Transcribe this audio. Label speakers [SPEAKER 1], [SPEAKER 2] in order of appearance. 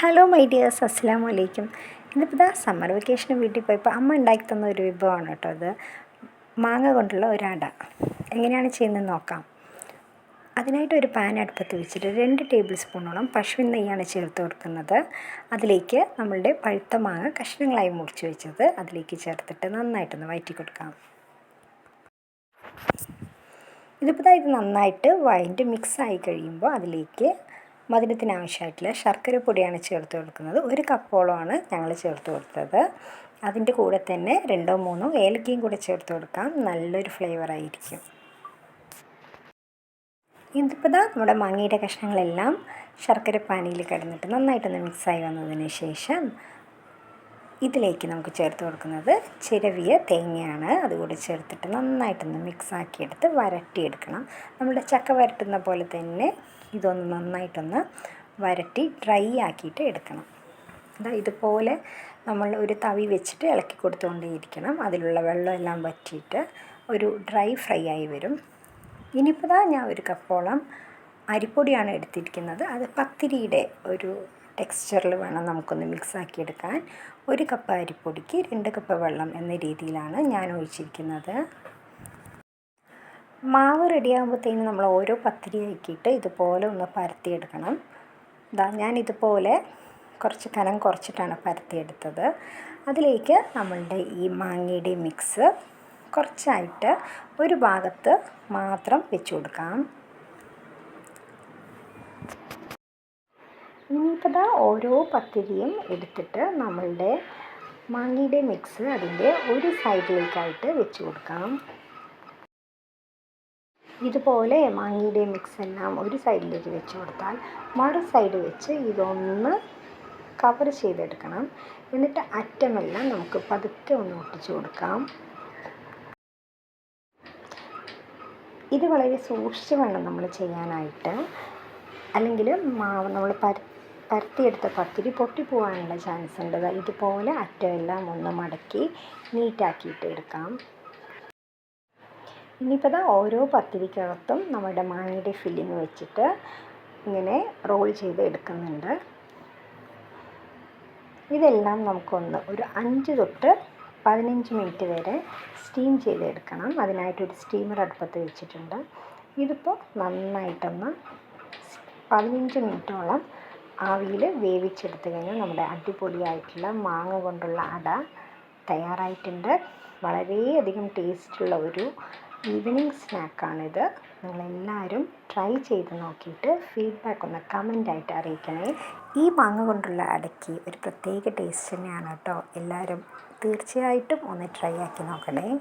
[SPEAKER 1] Hello my dears അസ്സാം വലൈക്കും ഇന്നിപ്പോൾ ഇതാ സമ്മർ വെക്കേഷന് വീട്ടിൽ പോയപ്പോൾ അമ്മ ഉണ്ടാക്കി തന്ന ഒരു വിഭവമാണ് കേട്ടോ അത്. മാങ്ങ കൊണ്ടുള്ള ഒരു അട. എങ്ങനെയാണ് ചെയ്യുന്നത് നോക്കാം. അതിനായിട്ട് ഒരു പാൻ അടുപ്പത്ത് വെച്ചിട്ട് രണ്ട് ടേബിൾ സ്പൂണോളം പശുവിൻ നെയ്യാണ് ചേർത്ത് കൊടുക്കുന്നത്. അതിലേക്ക് നമ്മളുടെ പഴുത്ത മാങ്ങ കഷ്ണങ്ങളായി മുറിച്ച് വെച്ചത് അതിലേക്ക് ചേർത്തിട്ട് നന്നായിട്ടൊന്ന് വയറ്റി കൊടുക്കാം. ഇതിപ്പോൾ ഇത് നന്നായിട്ട് വയറ്റ് മിക്സ് ആയി കഴിയുമ്പോൾ അതിലേക്ക് മധുരത്തിന് ആവശ്യമായിട്ടുള്ള ശർക്കര പൊടിയാണ് ചേർത്ത് കൊടുക്കുന്നത്. ഒരു കപ്പോളമാണ് ഞങ്ങൾ ചേർത്ത് കൊടുത്തത്. അതിന്റെ കൂടെ തന്നെ രണ്ടോ മൂന്നോ ഏലക്കയും കൂടെ ചേർത്ത് കൊടുക്കാം. നല്ലൊരു ഫ്ലേവർ ആയിരിക്കും. ഇതിപ്പോൾ നമ്മുടെ മാങ്ങയുടെ കഷ്ണങ്ങളെല്ലാം ശർക്കര പാനിയിൽ കിടന്നിട്ട് നന്നായിട്ടൊന്ന് മിക്സായി വന്നതിന് ശേഷം ഇതിലേക്ക് നമുക്ക് ചേർത്ത് കൊടുക്കുന്നത് ചിരവിയ തേങ്ങയാണ്. അതുകൂടി ചേർത്തിട്ട് നന്നായിട്ടൊന്ന് മിക്സാക്കിയെടുത്ത് വരട്ടിയെടുക്കണം. നമ്മുടെ ചക്ക വരട്ടുന്ന പോലെ തന്നെ ഇതൊന്ന് നന്നായിട്ടൊന്ന് വരട്ടി ഡ്രൈ ആക്കിയിട്ട് എടുക്കണം. അതാ ഇതുപോലെ നമ്മൾ ഒരു തവി വെച്ചിട്ട് ഇളക്കി കൊടുത്തുകൊണ്ടേയിരിക്കണം. അതിലുള്ള വെള്ളമെല്ലാം വറ്റിയിട്ട് ഒരു ഡ്രൈ ഫ്രൈ ആയി വരും. ഇനിയിപ്പോൾ ഞാൻ ഒരു കപ്പോളം അരിപ്പൊടിയാണ് എടുത്തിരിക്കുന്നത്. അത് പത്തിരിയുടെ ഒരു ടെക്സ്ചറിൽ വേണം നമുക്കൊന്ന് മിക്സ് ആക്കിയെടുക്കാൻ ഒരു കപ്പ് അരിപ്പൊടിക്ക് രണ്ട് കപ്പ് വെള്ളം എന്ന രീതിയിലാണ് ഞാൻ ഒഴിച്ചിരിക്കുന്നത്. മാവ് റെഡിയാകുമ്പോഴത്തേനും നമ്മൾ ഓരോ പത്തിരി ആക്കിയിട്ട് ഇതുപോലെ ഒന്ന് പരത്തിയെടുക്കണം. ഇതാ ഞാൻ ഇതുപോലെ കുറച്ച് കനം കുറച്ചിട്ടാണ് പരത്തിയെടുത്തത്. അതിലേക്ക് നമ്മളുടെ ഈ മാങ്ങയുടെ മിക്സ് കുറച്ചായിട്ട് ഒരു ഭാഗത്ത് മാത്രം വെച്ച് കൊടുക്കാം. ഇനിയിപ്പോൾ ഇതാ ഓരോ പത്തിരിയും എടുത്തിട്ട് നമ്മളുടെ മാങ്ങയുടെ മിക്സ് അതിന്റെ ഒരു സൈഡിലേക്കായിട്ട് വെച്ച് കൊടുക്കാം. ഇതുപോലെ മാങ്ങയുടെ മിക്സ് എല്ലാം ഒരു സൈഡിലേക്ക് വെച്ച് കൊടുത്താൽ മറു സൈഡ് വെച്ച് ഇതൊന്ന് കവർ ചെയ്തെടുക്കണം. എന്നിട്ട് അറ്റമെല്ലാം നമുക്ക് പതുക്കെ ഒന്ന് ഒട്ടിച്ച് കൊടുക്കാം. ഇത് വളരെ സൂക്ഷിച്ച് വേണം നമ്മൾ ചെയ്യാനായിട്ട്. അല്ലെങ്കിൽ മാവ് നമ്മൾ പര പരത്തിയെടുത്ത പത്തിരി പൊട്ടിപ്പോകാനുള്ള ചാൻസ് ഉണ്ട്. ഇതുപോലെ അറ്റമെല്ലാം ഒന്ന് മടക്കി നീറ്റാക്കിയിട്ട് എടുക്കാം. ഇനിയിപ്പോൾ ഇതാ ഓരോ പത്തിരിക്കകത്തും നമ്മുടെ മാങ്ങയുടെ ഫില്ലിങ് വെച്ചിട്ട് ഇങ്ങനെ റോൾ ചെയ്ത് എടുക്കുന്നുണ്ട് ഇതെല്ലാം നമുക്കൊന്ന് ഒരു അഞ്ച് തൊട്ട് പതിനഞ്ച് മിനിറ്റ് വരെ സ്റ്റീം ചെയ്തെടുക്കണം. അതിനായിട്ടൊരു സ്റ്റീമർ അടുപ്പത്ത് വെച്ചിട്ടുണ്ട്. ഇതിപ്പോൾ നന്നായിട്ടൊന്ന് പതിനഞ്ച് മിനിറ്റോളം ആവിയിൽ വേവിച്ചെടുത്ത് കഴിഞ്ഞാൽ നമ്മുടെ അടിപൊളിയായിട്ടുള്ള മാങ്ങ കൊണ്ടുള്ള അട തയ്യാറായിട്ടുണ്ട്. വളരെയധികം ടേസ്റ്റുള്ള ഒരു ഈവനിങ് സ്നാക്കാണിത്. നിങ്ങളെല്ലാവരും ട്രൈ ചെയ്ത് നോക്കിയിട്ട് ഫീഡ്ബാക്ക് ഒന്ന് കമന്റായിട്ട് അറിയിക്കണേ. ഈ മാങ്ങ കൊണ്ടുള്ള അടയ്ക്ക് ഒരു പ്രത്യേക ടേസ്റ്റ് തന്നെയാണ് കേട്ടോ. എല്ലാവരും തീർച്ചയായിട്ടും ഒന്ന് ട്രൈ ആക്കി നോക്കണേ.